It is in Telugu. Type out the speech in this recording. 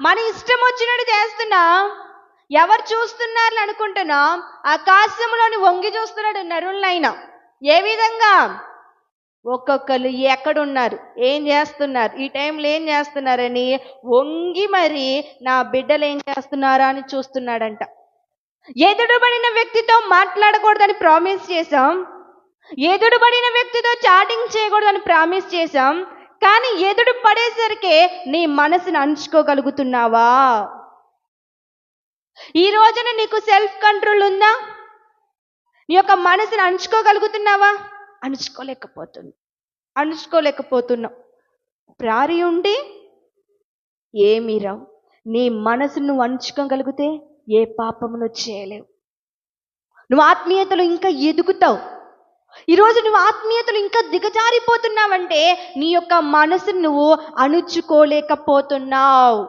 మన ఇష్టం వచ్చినట్టు చేస్తున్నాం. ఎవరు చూస్తున్నారు అనుకుంటున్నాం. ఆకాశంలోని వంగి చూస్తున్నాడు నరులైనా. ఏ విధంగా? ఒక్కొక్కరు ఎక్కడున్నారు? ఏం చేస్తున్నారు? ఈ టైంలో ఏం చేస్తున్నారని వంగి మరి నా బిడ్డలు ఏం చేస్తున్నారా అని చూస్తున్నాడంట. ఎదుడుబడిన వ్యక్తితో మాట్లాడకూడదని ప్రామిస్ చేశాం. ఎదుడుబడిన వ్యక్తితో చాటింగ్ చేయకూడదని ప్రామిస్ చేశాం. కానీ ఎదుడు పడేసరికి నీ మనసును అంచుకోగలుగుతున్నావా? ఈ రోజున నీకు సెల్ఫ్ కంట్రోల్ ఉందా? నీ యొక్క మనసును అంచుకోగలుగుతున్నావా? అణుచుకోలేకపోతుంది అణుచుకోలేకపోతున్నావు ప్రారి ఉండి ఏమీ రావు. నీ మనసును నువ్వు అణుచుకోగలిగితే ఏ పాపమును చేయలేవు. నువ్వు ఆత్మీయతలో ఇంకా ఎదుగుతావు. ఈరోజు నువ్వు ఆత్మీయతలు ఇంకా దిగజారిపోతున్నావంటే నీ యొక్క మనసును నువ్వు అణుచుకోలేకపోతున్నావు.